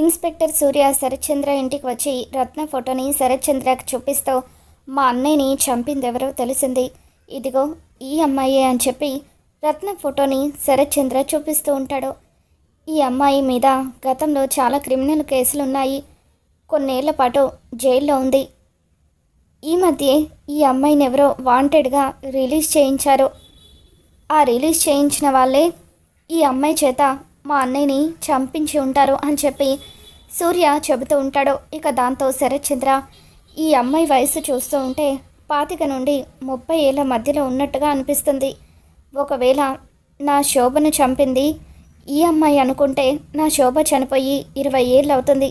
Inspector సూర్య శరత్చంద్ర ఇంటికి వచ్చి రత్న ఫోటోని శరత్చంద్రకు చూపిస్తూ మా అన్నయ్యని చంపింది ఎవరో తెలిసింది. ఇదిగో ఈ అమ్మాయే అని చెప్పి రత్న ఫోటోని శరత్చంద్ర చూపిస్తూ ఉంటాడు. ఈ అమ్మాయి మీద గతంలో చాలా క్రిమినల్ కేసులు ఉన్నాయి కొన్నేళ్ళ పాటు జైల్లో ఉంది. ఈ మధ్య ఈ అమ్మాయిని ఎవరో వాంటెడ్గా రిలీజ్ చేయించారు. ఆ రిలీజ్ చేయించిన వాళ్ళే ఈ అమ్మాయి చేత మా అన్నయ్యని చంపించి ఉంటారు అని చెప్పి సూర్య చెబుతూ ఉంటాడు. ఇక దాంతో శరత్చంద్ర ఈ అమ్మాయి వయసు చూస్తూ ఉంటే పాతిక నుండి ముప్పై ఏళ్ళ మధ్యలో ఉన్నట్టుగా అనిపిస్తుంది. ఒకవేళ నా శోభను చంపింది ఈ అమ్మాయి అనుకుంటే నా శోభ చనిపోయి ఇరవై ఏళ్ళు అవుతుంది.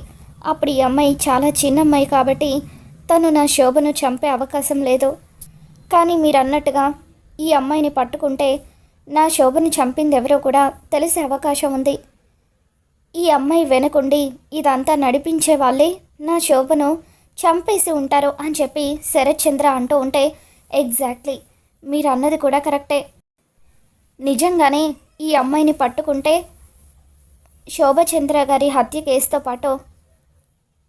అప్పుడు ఈ అమ్మాయి చాలా చిన్న అమ్మాయి కాబట్టి తను నా శోభను చంపే అవకాశం లేదు. కానీ మీరు అన్నట్టుగా ఈ అమ్మాయిని పట్టుకుంటే నా శోభను చంపింది ఎవరో కూడా తెలిసే అవకాశం ఉంది. ఈ అమ్మాయి వెనుకుండి ఇదంతా నడిపించే వాళ్ళే నా శోభను చంపేసి ఉంటారు అని చెప్పి శరత్చంద్ర అంటూ ఉంటే ఎగ్జాక్ట్లీ మీరు అన్నది కూడా కరెక్టే. నిజంగానే ఈ అమ్మాయిని పట్టుకుంటే శోభచంద్ర గారి హత్య కేసుతో పాటు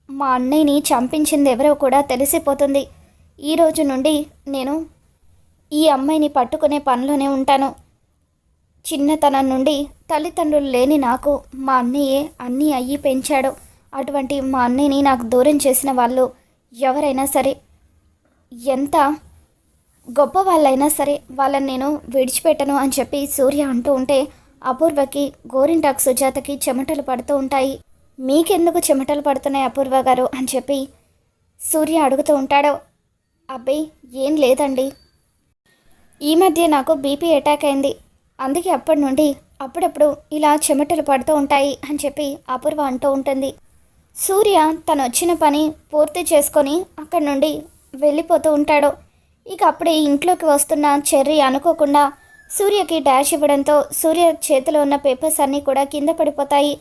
మా అన్నయ్యని చంపించింది ఎవరో కూడా తెలిసిపోతుంది. ఈ రోజు నుండి నేను ఈ అమ్మాయిని పట్టుకునే పనిలోనే ఉంటాను. చిన్నతనం నుండి తల్లిదండ్రులు లేని నాకు మా అన్నయ్యే అన్నీ అయ్యి పెంచాడు. అటువంటి మా అన్నయ్యని నాకు దూరం చేసిన వాళ్ళు ఎవరైనా సరే ఎంత గొప్ప వాళ్ళైనా సరే వాళ్ళని నేను విడిచిపెట్టను అని చెప్పి సూర్య అంటూ ఉంటే అపూర్వకి గోరింటాక్ సుజాతకి చెమటలు పడుతూ ఉంటాయి. మీకెందుకు చెమటలు పడుతున్నాయి అపూర్వ గారు అని చెప్పి సూర్య అడుగుతూ ఉంటాడు. అబ్బాయి ఏం లేదండి. ఈ మధ్య నాకు బీపీ అటాక్ అయింది. అందుకే అప్పటి నుండి అప్పుడప్పుడు ఇలా చెమటలు పడుతూ ఉంటాయి అని చెప్పి అపూర్వ అంటూ ఉంటుంది. సూర్య తను వచ్చిన పని పూర్తి చేసుకొని అక్కడి నుండి వెళ్ళిపోతూ ఉంటాడు. ఇక అప్పుడే ఇంట్లోకి వస్తున్న చెర్రీ అనుకోకుండా సూర్యకి డాష్ ఇవ్వడంతో సూర్య చేతిలో ఉన్న పేపర్స్ అన్నీ కూడా కింద పడిపోతాయి.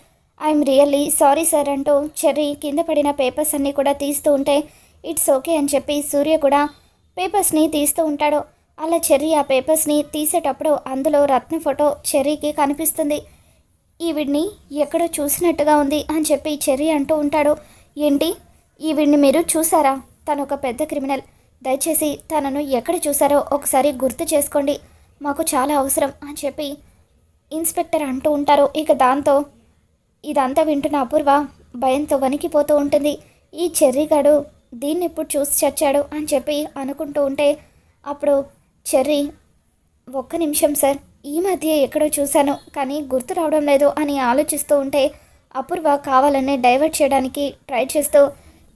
ఐఎమ్ రియల్లీ సారీ సార్ అంటూ చెర్రీ కింద పడిన పేపర్స్ అన్నీ కూడా తీస్తూ ఉంటే ఇట్స్ ఓకే అని చెప్పి సూర్య కూడా పేపర్స్ని తీస్తూ ఉంటాడు. అలా చెర్రీ ఆ పేపర్స్ని తీసేటప్పుడు అందులో రత్న ఫోటో చెర్రీకి కనిపిస్తుంది. ఈవిడ్ని ఎక్కడో చూసినట్టుగా ఉంది అని చెప్పి చెర్రీ అంటూ ఉంటాడు. ఏంటి? ఈవిడ్ని మీరు చూసారా? తను ఒక పెద్ద క్రిమినల్. దయచేసి తనను ఎక్కడ చూసారో ఒకసారి గుర్తు చేసుకోండి. మాకు చాలా అవసరం అని చెప్పి ఇన్స్పెక్టర్ అంటూ ఉంటారు. ఇక దాంతో ఇదంతా వింటున్న అపూర్వ భయంతో వణికిపోతూ ఉంటుంది. ఈ చెర్రీగాడు దీన్ని ఎప్పుడు చూసి చచ్చాడు అని చెప్పి అనుకుంటూ ఉంటే అప్పుడు చెర్రీ ఒక్క నిమిషం సార్. ఈ మధ్య ఎక్కడో చూశాను కానీ గుర్తు రావడం లేదు అని ఆలోచిస్తూ ఉంటే అపూర్వ కావాలనే డైవర్ట్ చేయడానికి ట్రై చేస్తూ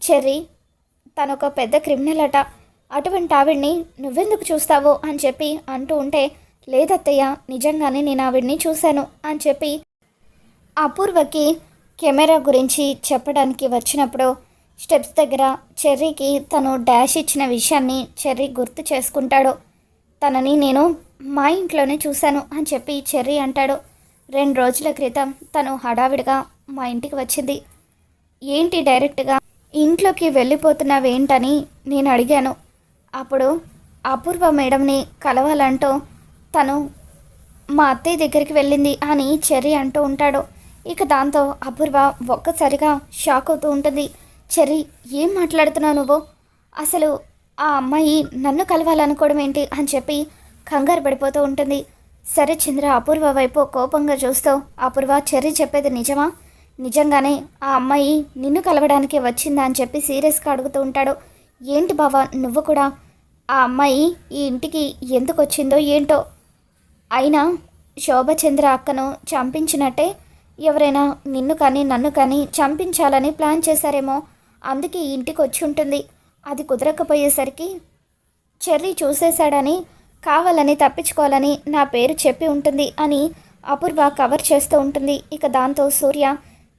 చెర్రీ తనొక పెద్ద క్రిమినల్ అట. అటువంటి ఆవిడ్ని నువ్వెందుకు చూస్తావు అని చెప్పి అంటూ ఉంటే లేదత్తయ్య నిజంగానే నేను ఆవిడ్ని చూశాను అని చెప్పి అపూర్వకి కెమెరా గురించి చెప్పడానికి వచ్చినప్పుడు స్టెప్స్ దగ్గర చెర్రీకి తను డాష్ ఇచ్చిన విషయాన్ని చెర్రీ గుర్తు చేసుకుంటాడు. తనని నేను మా ఇంట్లోనే చూశాను అని చెప్పి చెర్రీ అంటాడు. రెండు రోజుల క్రితం తను హడావిడిగా మా ఇంటికి వచ్చింది. ఏంటి డైరెక్ట్గా? ఇంట్లోకి వెళ్ళిపోతున్నావేంటని నేను అడిగాను. అప్పుడు అపూర్వ మేడంని కలవాలంటూ తను మా అత్తయ్య దగ్గరికి వెళ్ళింది అని చెర్రీ అంటూ ఉంటాడు. ఇక దాంతో అపూర్వ ఒక్కసారిగా షాక్ అవుతూ ఉంటుంది. చెర్రీ ఏం మాట్లాడుతున్నావు నువ్వు? అసలు ఆ అమ్మాయి నన్ను కలవాలనుకోవడం ఏంటి అని చెప్పి కంగారు పడిపోతూ ఉంటుంది. సరే చంద్ర అపూర్వ వైపు కోపంగా చూస్తూ అపూర్వ చెర్రీ చెప్పేది నిజమా? నిజంగానే ఆ అమ్మాయి నిన్ను కలవడానికి వచ్చిందా అని చెప్పి సీరియస్గా అడుగుతూ ఉంటాడు. ఏంటి బావా నువ్వు కూడా? ఆ అమ్మాయి ఈ ఇంటికి ఎందుకు వచ్చిందో ఏంటో? అయినా శోభచంద్ర అక్కను చంపించినట్టే ఎవరైనా నిన్ను కానీ నన్ను కానీ చంపించాలని ప్లాన్ చేశారేమో అందుకే ఈ ఇంటికి వచ్చి ఉంటుంది. అది కుదరకపోయేసరికి చెర్రీ చూసేశాడని కావాలని తప్పించుకోవాలని నా పేరు చెప్పి ఉంటుంది అని అపూర్వ కవర్ చేస్తూ ఉంటుంది. ఇక దాంతో సూర్య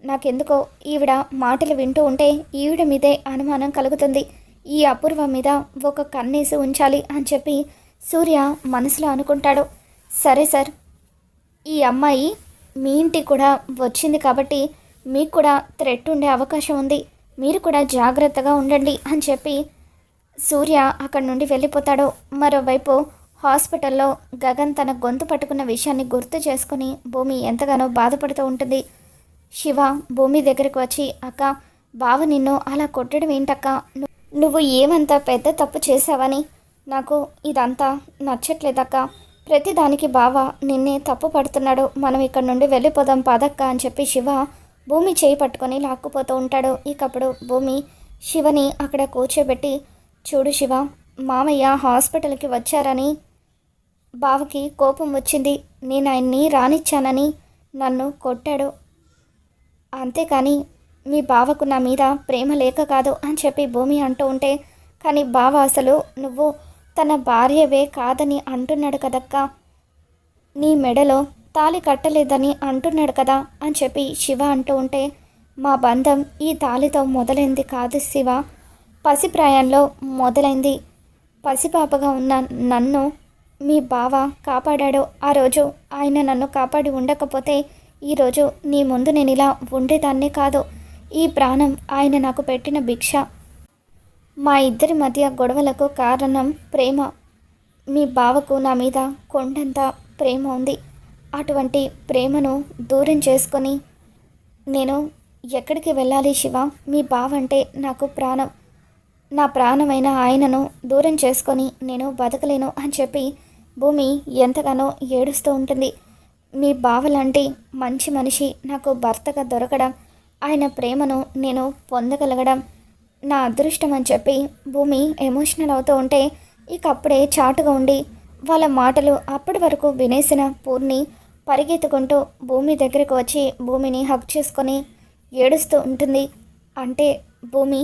నాకెందుకో ఈవిడ మాటలు వింటూ ఉంటే ఈవిడ మీదే అనుమానం కలుగుతుంది. ఈ అపూర్వ మీద ఒక కన్నేసి ఉంచాలి అని చెప్పి సూర్య మనసులో అనుకుంటాడు. సరే సార్ ఈ అమ్మాయి మీ ఇంటికి కూడా వచ్చింది కాబట్టి మీకు కూడా థ్రెట్ ఉండే అవకాశం ఉంది. మీరు కూడా జాగ్రత్తగా ఉండండి అని చెప్పి సూర్య అక్కడి నుండి వెళ్ళిపోతాడు. మరోవైపు హాస్పిటల్లో గగన్ తన గొంతు పట్టుకున్న విషయాన్ని గుర్తు చేసుకుని భూమి ఎంతగానో బాధపడుతూ ఉంటుంది. శివ భూమి దగ్గరకు వచ్చి అక్క బావ నిన్ను అలా కొట్టడం ఏంటక్క? నువ్వు ఏమంత పెద్ద తప్పు చేసావని నాకు ఇదంతా నచ్చట్లేదక్క. ప్రతిదానికి బావ నిన్నే తప్పు పడుతున్నాడు. మనం ఇక్కడ నుండి వెళ్ళిపోదాం పదక్క అని చెప్పి శివ భూమి చేయి పట్టుకొని లాక్కుపోతూ ఉంటాడు. ఇకప్పుడు భూమి శివని అక్కడ కూర్చోబెట్టి చూడు శివ మామయ్య హాస్పిటల్కి వచ్చారని బావకి కోపం వచ్చింది. నేను ఆయన్ని రానిచ్చానని నన్ను కొట్టాడు. అంతేకాని మీ బావకు నా మీద ప్రేమ లేక కాదు అని చెప్పి భూమి అంటూ ఉంటే కానీ బావ అసలు నువ్వు తన భార్యవే కాదని అంటున్నాడు కదక్క. నీ మెడలో తాళి కట్టలేదని అంటున్నాడు కదా అని చెప్పి శివ అంటూ ఉంటే మా బంధం ఈ తాళితో మొదలైంది కాదు శివ. పసిప్రాయంలో మొదలైంది. పసిపాపగా ఉన్న నన్ను మీ బావ కాపాడాడు ఆ రోజు ఆయన నన్ను కాపాడి ఉండకపోతే ఈరోజు నీ ముందు నేను ఇలా ఉండేదాన్నే కాదు. ఈ ప్రాణం ఆయన నాకు పెట్టిన భిక్ష. మా ఇద్దరి మధ్య గొడవలకు కారణం ప్రేమ. మీ బావకు నా మీద కొండంత ప్రేమ ఉంది. అటువంటి ప్రేమను దూరం చేసుకొని నేను ఎక్కడికి వెళ్ళాలి శివ? మీ బావ అంటే నాకు ప్రాణం. నా ప్రాణమైన ఆయనను దూరం చేసుకొని నేను బతకలేను అని చెప్పి భూమి ఎంతగానో ఏడుస్తూ ఉంటుంది. మీ బావ లాంటి మంచి మనిషి నాకు భర్తగా దొరకడం ఆయన ప్రేమను నేను పొందగలగడం నా అదృష్టం అని చెప్పి భూమి ఎమోషనల్ అవుతూ ఉంటే ఇక అప్పుడే చాటుగా ఉండి వాళ్ళ మాటలు అప్పటి వరకు వినేసిన పూర్ణి పరిగెత్తుకుంటూ భూమి దగ్గరకు వచ్చి భూమిని హక్ చేసుకొని ఏడుస్తూ ఉంటుంది. అంటే భూమి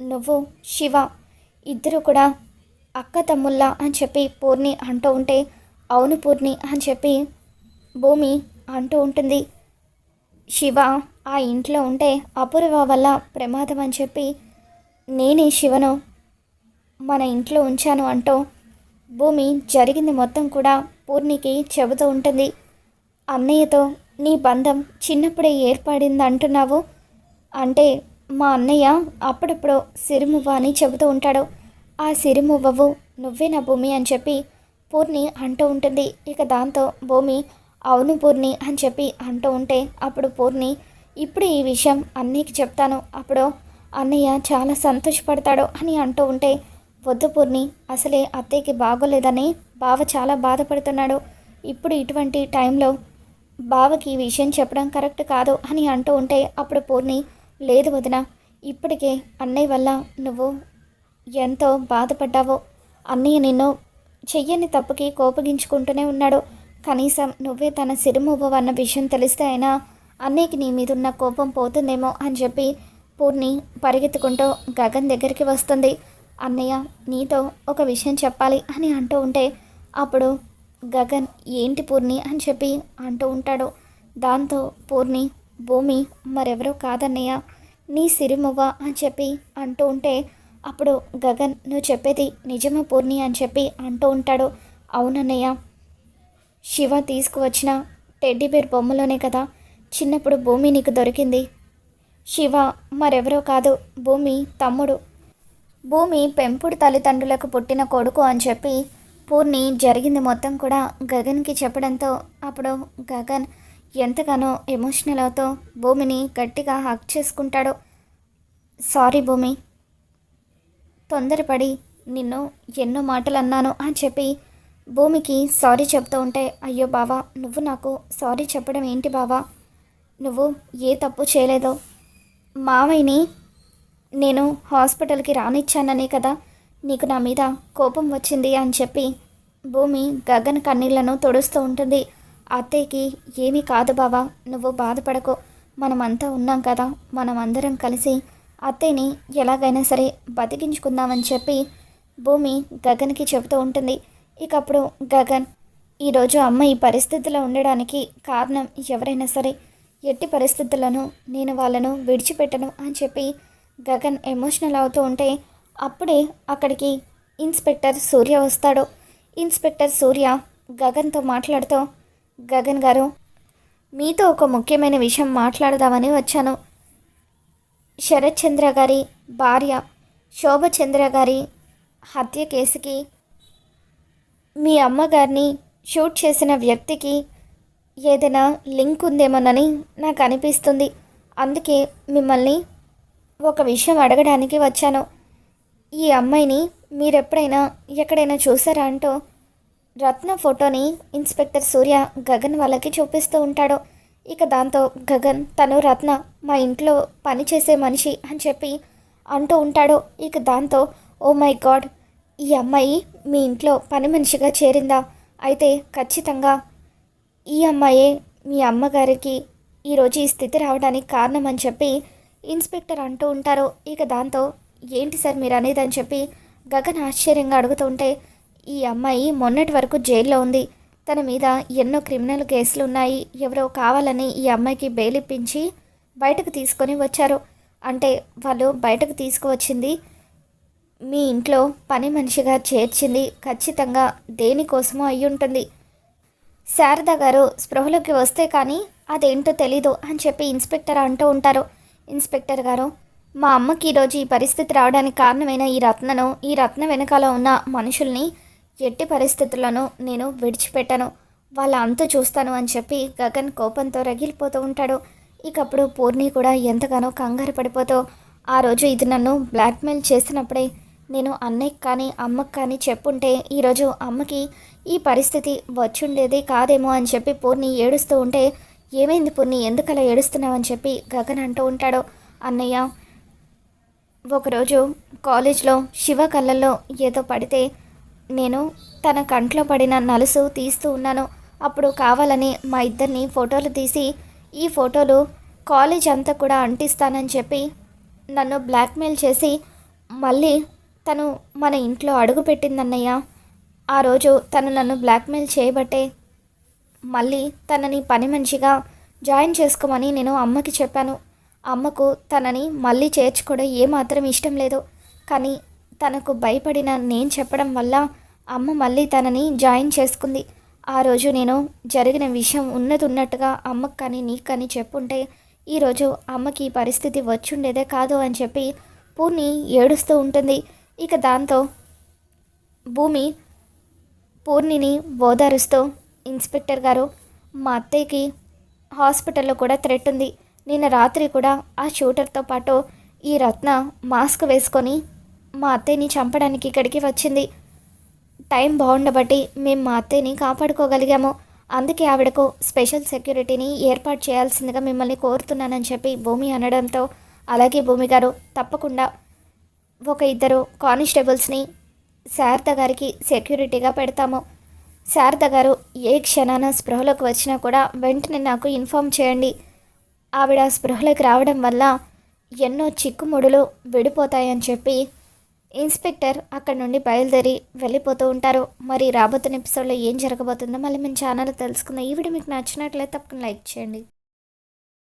నువ్వు శివ ఇద్దరు కూడా అక్క తమ్ముళ్ళ అని చెప్పి పూర్ణి అంటూ ఉంటే అవును పూర్ణి అని చెప్పి భూమి అంటూ ఉంటుంది. శివ ఆ ఇంట్లో ఉంటే అపూర్వ వల్ల ప్రమాదం అని చెప్పి నేనే శివను మన ఇంట్లో ఉంచాను అంటూ భూమి జరిగింది మొత్తం కూడా పూర్ణికి చెబుతూ ఉంటుంది. అన్నయ్యతో నీ బంధం చిన్నప్పుడే ఏర్పడింది అంటున్నావు అంటే మా అన్నయ్య అప్పుడప్పుడు సిరిమువ్వ అని చెబుతూ ఉంటాడు. ఆ సిరిమువ్వవు నువ్వే నా భూమి అని చెప్పి పూర్ణి అంటూ ఉంటుంది. ఇక దాంతో భూమి అవును పూర్ణి అని చెప్పి అంటూ ఉంటే అప్పుడు పూర్ణి ఇప్పుడు ఈ విషయం అన్నయ్యకి చెప్తాను. అప్పుడు అన్నయ్య చాలా సంతోషపడతాడు అని అంటూ ఉంటే వద్దు పూర్ణి అసలే అత్తయ్యకి బాగోలేదని బావ చాలా బాధపడుతున్నాడు. ఇప్పుడు ఇటువంటి టైంలో బావకి ఈ విషయం చెప్పడం కరెక్ట్ కాదు అని అంటూ ఉంటే అప్పుడు పూర్ణి లేదు వదిన ఇప్పటికే అన్నయ్య వల్ల నువ్వు ఎంతో బాధపడ్డావో. అన్నయ్య నిన్ను చెయ్యని తప్పుకి కోపగించుకుంటూనే ఉన్నాడు. కనీసం నువ్వే తన సిరుమువ్వ అన్న విషయం తెలిస్తే అయినా అన్నయ్యకి నీ మీద ఉన్న కోపం పోతుందేమో అని చెప్పి పూర్ణి పరిగెత్తుకుంటూ గగన్ దగ్గరికి వస్తుంది. అన్నయ్య నీతో ఒక విషయం చెప్పాలి అని అంటూ ఉంటే అప్పుడు గగన్ ఏంటి పూర్ణి? అని చెప్పి అంటూ ఉంటాడు. దాంతో పూర్ణి భూమి మరెవరో కాదన్నయ్య. నీ సిరిమువ్వ అని చెప్పి అంటూ ఉంటే అప్పుడు గగన్ నువ్వు చెప్పేది నిజమా పూర్ణి? అని చెప్పి అంటూ ఉంటాడు. అవునన్నయ్య. శివ తీసుకువచ్చిన టెడ్డీబేర్ బొమ్మలోనే కదా. చిన్నప్పుడు భూమి నీకు దొరికింది. శివ మరెవరో కాదు. భూమి తమ్ముడు. భూమి పెంపుడు తల్లిదండ్రులకు పుట్టిన కొడుకు అని చెప్పి పూర్ణి జరిగింది మొత్తం కూడా గగన్కి చెప్పడంతో అప్పుడు గగన్ ఎంతగానో ఎమోషనల్ అవుతూ భూమిని గట్టిగా హక్ చేసుకుంటాడు. సారీ భూమి. తొందరపడి నిన్ను ఎన్నో మాటలు అన్నాను అని చెప్పి భూమికి సారీ చెప్తూ ఉంటే అయ్యో బావా నువ్వు నాకు సారీ చెప్పడం ఏంటి బావా? నువ్వు ఏ తప్పు చేయలేదో. మావయ్యని నేను హాస్పిటల్కి రానిచ్చాననే కదా. నీకు నా మీద కోపం వచ్చింది అని చెప్పి భూమి గగన్ కన్నీళ్ళను తొడుస్తూ ఉంటుంది. అత్తయ్యకి ఏమీ కాదు బావా నువ్వు బాధపడకు. మనమంతా ఉన్నాం కదా మనం అందరం కలిసి అత్తయ్యని ఎలాగైనా సరే బతికించుకుందామని చెప్పి భూమి గగన్కి చెబుతూ ఉంటుంది. ఇక అప్పుడు గగన్ ఈరోజు అమ్మ ఈ పరిస్థితిలో ఉండడానికి కారణం ఎవరైనా సరే ఎట్టి పరిస్థితులను నేను వాళ్ళను విడిచిపెట్టను అని చెప్పి గగన్ ఎమోషనల్ అవుతూ ఉంటే అప్పుడే అక్కడికి ఇన్స్పెక్టర్ సూర్య వస్తాడు. ఇన్స్పెక్టర్ సూర్య గగన్తో మాట్లాడుతూ గగన్ గారు మీతో ఒక ముఖ్యమైన విషయం మాట్లాడదామని వచ్చాను. శరత్ చంద్ర గారి భార్య శోభచంద్ర గారి హత్య కేసుకి మీ అమ్మగారిని షూట్ చేసిన వ్యక్తికి ఏదైనా లింక్ ఉందేమోనని నాకు అనిపిస్తుంది. అందుకే మిమ్మల్ని ఒక విషయం అడగడానికి వచ్చాను. ఈ అమ్మాయిని మీరెప్పుడైనా ఎక్కడైనా చూసారా అంటూ రత్న ఫోటోని ఇన్స్పెక్టర్ సూర్య గగన్ వాళ్ళకి చూపిస్తూ ఉంటాడు. ఇక దాంతో గగన్ తను రత్న మా ఇంట్లో పనిచేసే మనిషి అని చెప్పి అంటూ ఉంటాడు. ఇక దాంతో ఓ మై గాడ్ ఈ అమ్మాయి మీ ఇంట్లో పని మనిషిగా చేరిందా? అయితే ఖచ్చితంగా ఈ అమ్మాయే మీ అమ్మగారికి ఈరోజు ఈ స్థితి రావడానికి కారణం అని చెప్పి ఇన్స్పెక్టర్ అంటూ ఉంటారు. ఇక దాంతో ఏంటి సార్ మీరు అనేది అని చెప్పి గగన్ ఆశ్చర్యంగా అడుగుతుంటే ఈ అమ్మాయి మొన్నటి వరకు జైల్లో ఉంది. తన మీద ఎన్నో క్రిమినల్ కేసులు ఉన్నాయి. ఎవరో కావాలని ఈ అమ్మాయికి బెయిల్ ఇప్పించి బయటకు తీసుకొని వచ్చారు. అంటే వాళ్ళు బయటకు తీసుకువచ్చింది మీ ఇంట్లో పని మనిషిగా చేర్చింది. ఖచ్చితంగా దేనికోసమో అయి ఉంటుంది. శారద గారు స్పృహలోకి వస్తే కానీ అదేంటో తెలీదు అని చెప్పి ఇన్స్పెక్టర్ అంటూ ఉంటారు. ఇన్స్పెక్టర్ గారు మా అమ్మకి ఈరోజు ఈ పరిస్థితి రావడానికి కారణమైన ఈ రత్నను ఈ రత్న వెనకాల ఉన్న మనుషుల్ని ఎట్టి పరిస్థితుల్లోనూ నేను విడిచిపెట్టాను. వాళ్ళ అంతు చూస్తాను అని చెప్పి గగన్ కోపంతో రగిలిపోతూ ఉంటాడు. ఇకప్పుడు పూర్ణి కూడా ఎంతగానో కంగారు పడిపోతూ ఆ రోజు ఇది నన్ను బ్లాక్మెయిల్ చేసినప్పుడే నేను అన్నయ్యకి కానీ అమ్మకి కానీ చెప్పుంటే ఈరోజు అమ్మకి ఈ పరిస్థితి వచ్చుండేది కాదేమో అని చెప్పి పూర్ణి ఏడుస్తూ ఉంటే ఏమైంది పూర్ణి? ఎందుకలా ఏడుస్తున్నావు? అని చెప్పి గగన్ అంటూ ఉంటాడు. అన్నయ్య ఒకరోజు కాలేజ్లో శివ కళ్ళల్లో ఏదో పడితే నేను తన కంట్లో పడిన నలుసు తీస్తూ ఉన్నాను. అప్పుడు కావాలని మా ఇద్దరిని ఫోటోలు తీసి ఈ ఫోటోలు కాలేజ్ అంతా కూడా అంటిస్తానని చెప్పి నన్ను బ్లాక్మెయిల్ చేసి మళ్ళీ తను మన ఇంట్లో అడుగుపెట్టిందన్నయ్య ఆ రోజు తను నన్ను బ్లాక్మెయిల్ చేయబట్టే మళ్ళీ తనని పని మనిషిగా జాయిన్ చేసుకోమని నేను అమ్మకి చెప్పాను. అమ్మకు తనని మళ్ళీ చేర్చుకోవడం ఏమాత్రం ఇష్టం లేదు. కానీ తనకు భయపడిన నేను చెప్పడం వల్ల అమ్మ మళ్ళీ తనని జాయిన్ చేసుకుంది. ఆ రోజు నేను జరిగిన విషయం ఉన్నది ఉన్నట్టుగా అమ్మకు కానీ నీకు కానీ చెప్పుంటే ఈరోజు అమ్మకి ఈ పరిస్థితి వచ్చుండేదే కాదు అని చెప్పి పూర్ణి ఏడుస్తూ ఉంటుంది. ఇక దాంతో భూమి పూర్ణిని ఓదారుస్తూ ఇన్స్పెక్టర్ గారు మా అత్తయ్యకి హాస్పిటల్లో కూడా థ్రెట్ ఉంది. నిన్న రాత్రి కూడా ఆ షూటర్తో పాటు ఈ రత్న మాస్క్ వేసుకొని మా అత్తయ్యని చంపడానికి ఇక్కడికి వచ్చింది. టైం బాగుండబట్టి మేము మా అత్తయ్యని కాపాడుకోగలిగాము. అందుకే ఆవిడకు స్పెషల్ సెక్యూరిటీని ఏర్పాటు చేయాల్సిందిగా మిమ్మల్ని కోరుతున్నానని చెప్పి భూమి అనడంతో అలాగే భూమి గారు తప్పకుండా ఒక ఇద్దరు కానిస్టేబుల్స్ని శారద గారికి సెక్యూరిటీగా పెడతాము. శారద గారు ఏ క్షణాన స్పృహలోకి వచ్చినా కూడా వెంటనే నాకు ఇన్ఫామ్ చేయండి. ఆవిడ స్పృహలోకి రావడం వల్ల ఎన్నో చిక్కుముడులు విడిపోతాయని చెప్పి ఇన్స్పెక్టర్ అక్కడ నుండి బయలుదేరి వెళ్ళిపోతూ ఉంటారు. మరి రాబోతున్న ఎపిసోడ్లో ఏం జరగబోతుందో మళ్ళీ మేము ఛానల్ తెలుసుకుందాం. ఈ వీడియో మీకు నచ్చినట్లయితే తప్పకుండా లైక్ చేయండి.